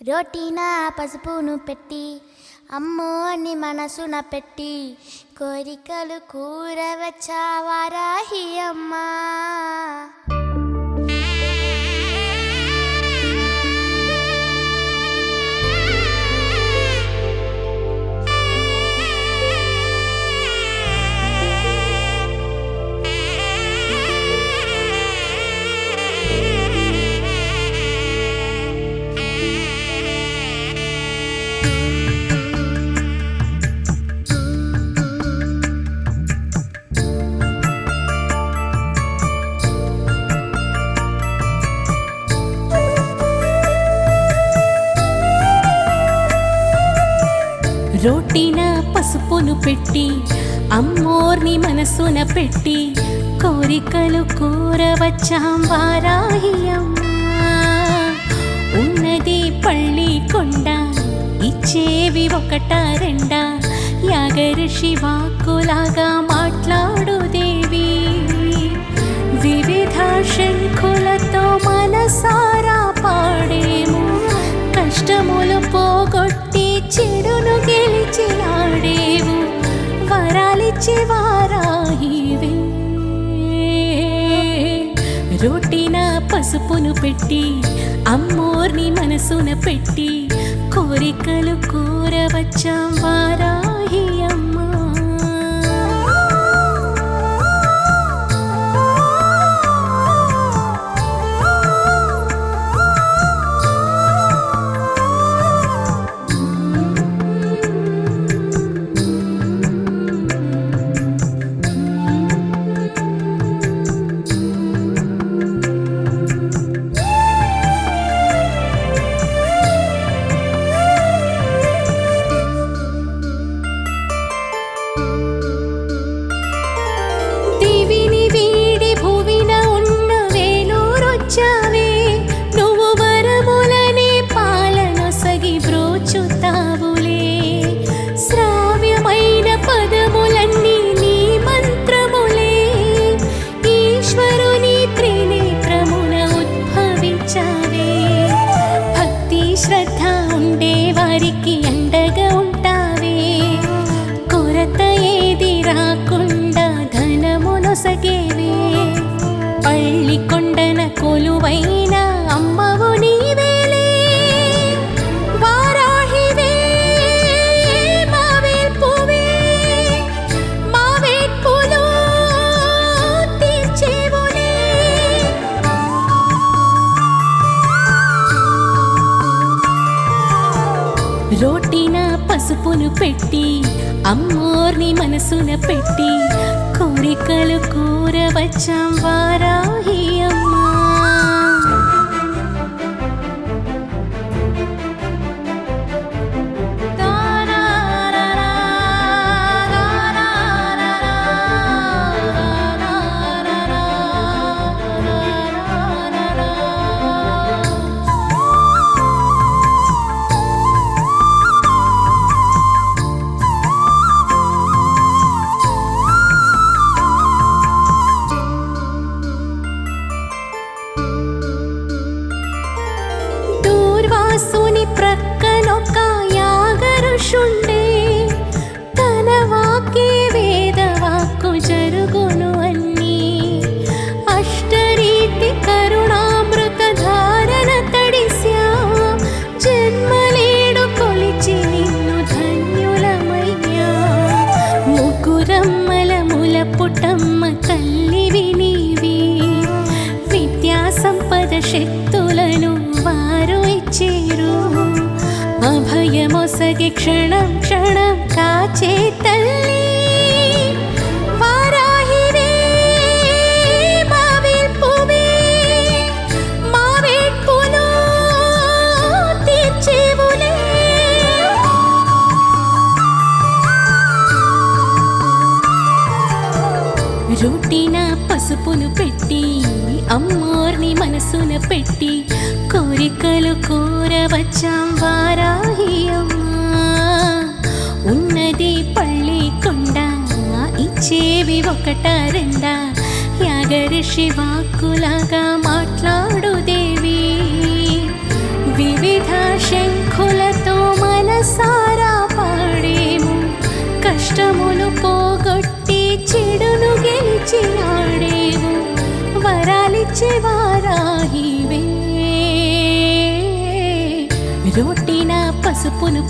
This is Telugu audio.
రోటీన పసుపును పెట్టి అమ్మో అని మనసున పెట్టి కోరికలు కూరవచ్చావారాహి అమ్మా. రోటిన పసుపును పెట్టి అమ్మోర్ని మనసున పెట్టి కోరికలు కోరవచ్చాం వారాహి అమ్మా ఉన్నది పళ్ళి కొండ ఇచ్చేవి ఒకట రెండా యాగరిషి వాక్కులాగా మాట్లాడు దేవి. వివిధ శంఖులతో మనసారా పాడేము రొట్టిన పసుపును పెట్టి అమ్మోర్ని మనసున పెట్టి కోరికలు కూరవచ్చాం వారాహి అమ్మ. శ్రద్ధ ఉండే వారికి అండగా ఉంటావే. కొరత ఏది రాకుండా ధనమునొసగేవే పళ్ళి కొండన కొలువై రోటిన పసుపును పెట్టి అమ్మోర్ని మనసున పెట్టి కోరికలు కూరవచ్చం వారాహి. పుటమ్మ తల్లివి నీవి. విద్యా సంపద శక్తులను వారు ఇచ్చేరు. అభయమొసగి క్షణం క్షణం అమ్మోర్ని మనసున పెట్టి కోరికలు కోరవచ్చాం వారాహి అమ్మా. ఉన్నది పళ్ళి కొండ ఇచ్చేవి ఒకట రెండా. యాగరిషి వాక్కులాగా మాట్లాడు దేవి. వివిధ శంఖులతో రొటీన పసుపును